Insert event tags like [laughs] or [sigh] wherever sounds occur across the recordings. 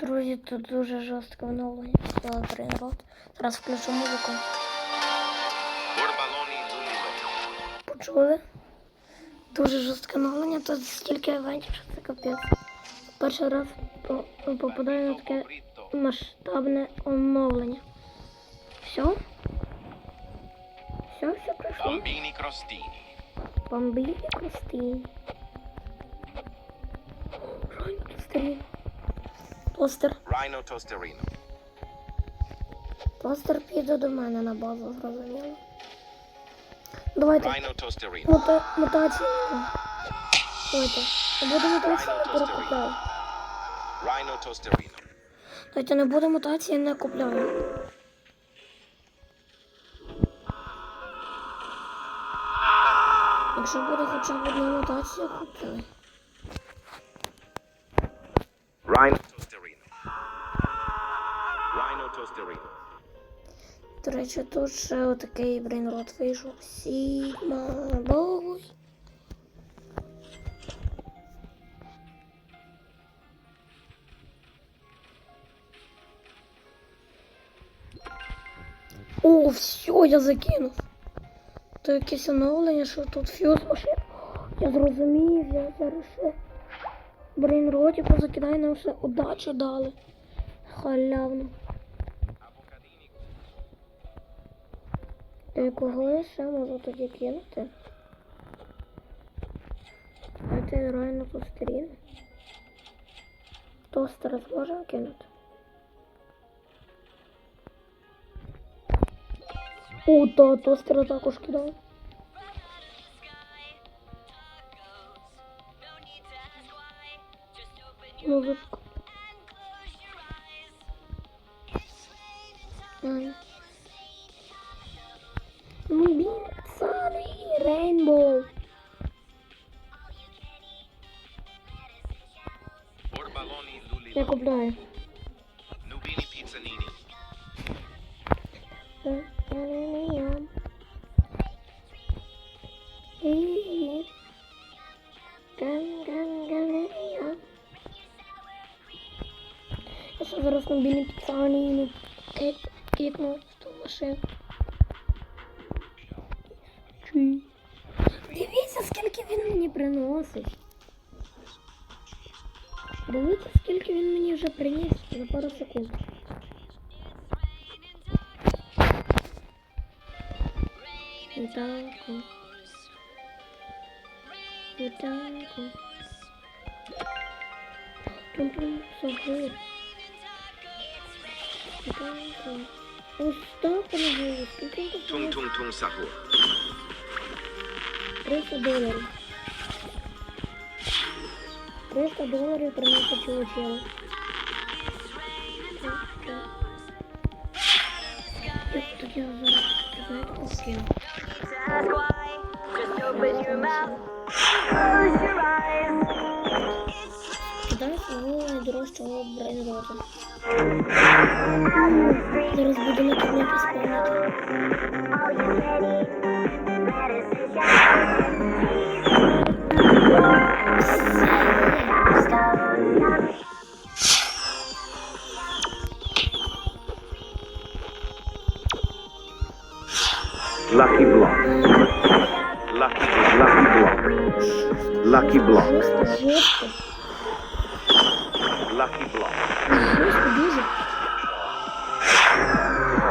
Друзі, тут дуже жорстко оновлення. Все, тренував. Зараз включу музику. Почули? Дуже жорстке оновлення, тут стільки евентів, що це капець. Перший раз попадаю на таке масштабне оновлення. Все? Все, все пройшло. Бомбіні Кростіні. Бомбили Кристині. Райно Кристині. Постер. Райно Тостеріно. Постер піде до мене на базу, зрозуміло. Давайте. Райно Тостеріно. Мута... Мутації. Давайте. Не буде мутації, не перекупляю. Райно Тостеріно. Давайте не буде мутації, не купляю. Якщо буде хоча б одна мутація, куплю. Райно До речі, тут ще отакий брейнрот вийшов. Сігма бой. О, все, я закинув. То якесь оновлення, що тут фьюз машин. Я зрозумів, я зараз ще брейнроті позакидаю нам все удачу дали. Халявно. Та кого я ще можу тоді кинути? А ти реально постріли. Тостер зможемо кинути? О, та тостера також кидав. Музичку. Я купляю. Я ще зараз на білій піцані кикну в ту машину. Чи? Дивіться, скільки він мені приносить. Дивіться, скільки він мені вже приніс за пару секунд. Вітанку. Вітанку. Тум-тум, сагур. Вітанку. Ось так вона скільки він коштує? Тунг-тунг-тунг Сахур. 300 доларів. 300 доларів 13 получила. Зараз скину. Дай свого найдорожчого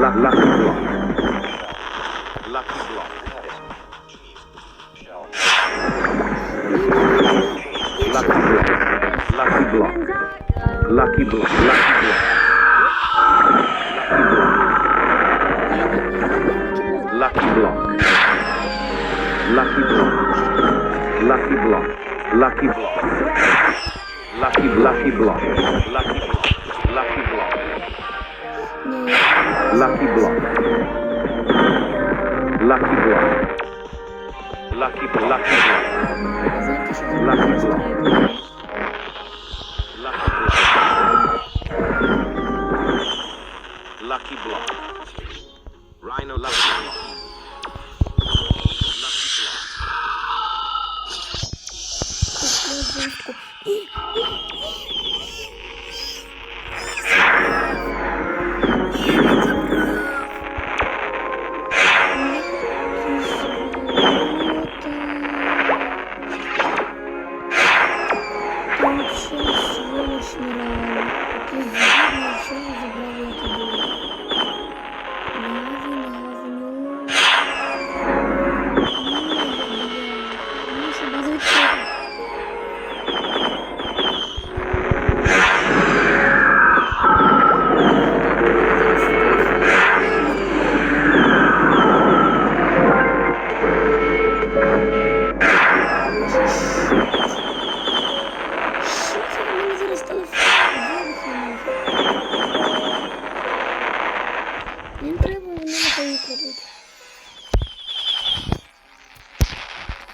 Lu- lucky block. Lucky block. Lucky block. Lucky block. Lucky block. Lucky block. Lucky block. Lucky block. Lucky block. Lucky block. Lucky lucky block. Lucky block. Lucky block. Lucky block. Lucky block. Lucky block. Lucky block.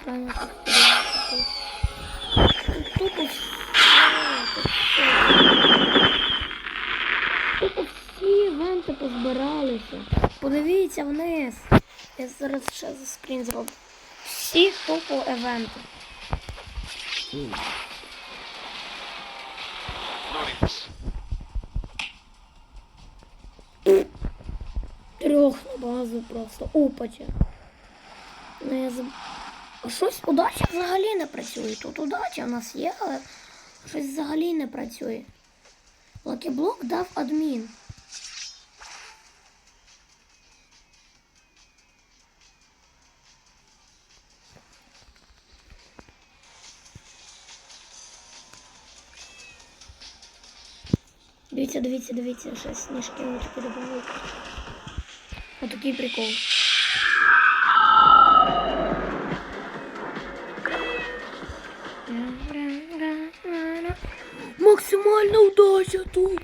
Тут всі. Тупо позбиралися. Подивіться вниз. Я зараз ще за скрін зроблю. Всі тупо. Loading. Трьох на базу просто упаче. Ну, я заб... Щось удача взагалі не працює. Тут удача в нас є, але щось взагалі не працює. Лакіблок дав адмін. Дивіться, дивіться, дивіться, ще сніжки очки добавили. Отакий прикол. Максимальна удача тут.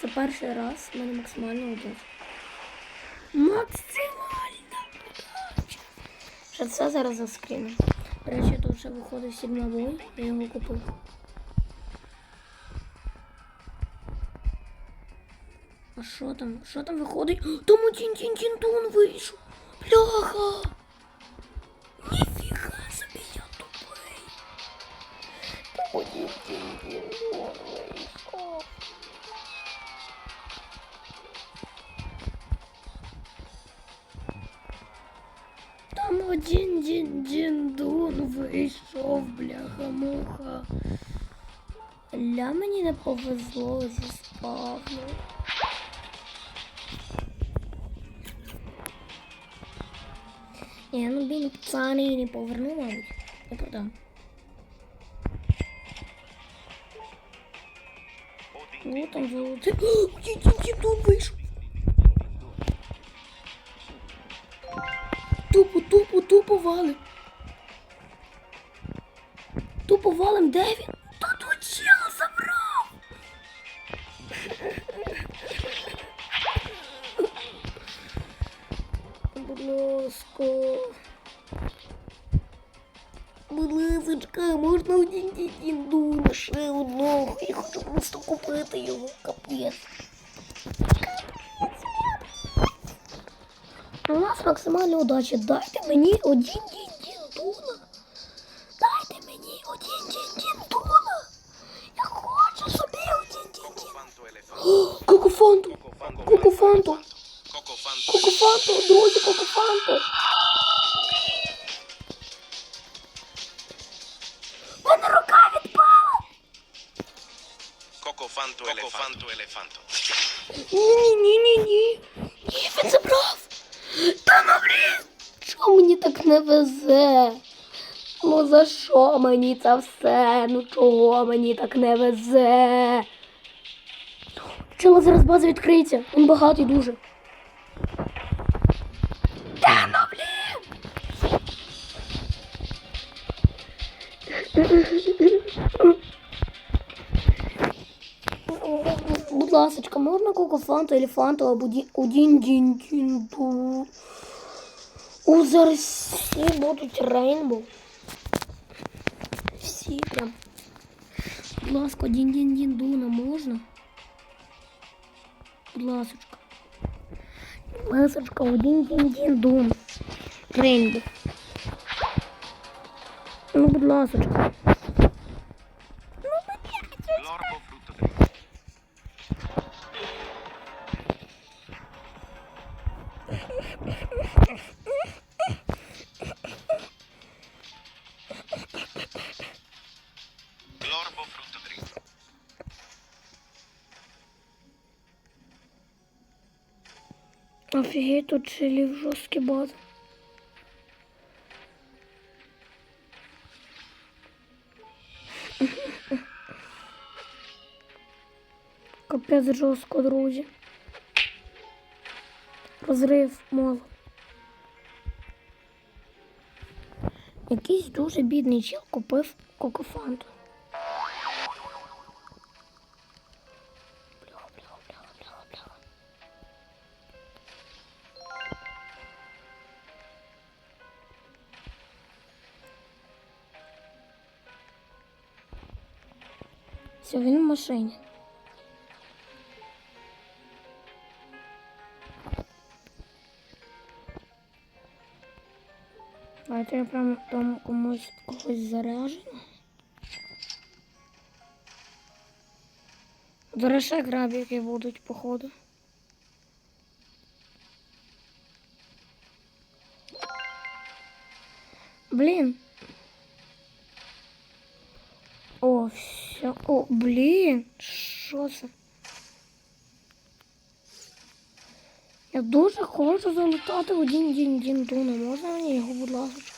Це перший раз в мене максимальна удача. Максимальна удача. Ще це зараз за скріном. До речі, тут ще виходить сігнавой, я його купив. А що там? Що там виходить? Там один тінтін вийшов. Бляха! Вийшов, бляха-муха. Ля мені не повезло зі спавну. Ні, ну білі пацани не поверну, мабуть. Не продам. О, там золотий. О, дідун вийшов. Тупо, тупо, тупо валим. Тупо валим, де він? Та тут чела забрав. Будь ласка. Будь ласочка, можна один діндуна ще одного. Я хочу просто купити його капець. У нас максимальна удача. Дайте мені один діндуна. Кокофанту. Кокофанту. Кокофанту, друзі, кокофанту. Мене рука відпала. Coco Fanto elefanto. elefanto. Ні, ні, ні, ні. Ні, він забрав. Та ну блін. Чого мені так не везе? Ну за що мені це все? Ну чого мені так не везе? Чого зараз база відкриється? Він багатий дуже. Та ну блін. Будь ласочка, можна кокофанту, елефанту або ді- один дін дін ду. О, зараз всі будуть рейнбоу. Всі прям. Будь ласка, один дін дін дуна можна? Ласочка. Ласочка, один день день дом. Рейнбоу. Ну, будь ласочка. Офігеть, тут челів жорсткі бази. [laughs] Капець жорстко, друзі. Розрив мозку. Якийсь дуже бідний чел купив кокофанту. Все, він в машині. Давайте я прямо там комусь когось. Зараз ще грабіки будуть, походу. Блін. Все. О, блін. Що це? Я дуже хочу залутати один дін дін дуна. Можна мені будь ласка?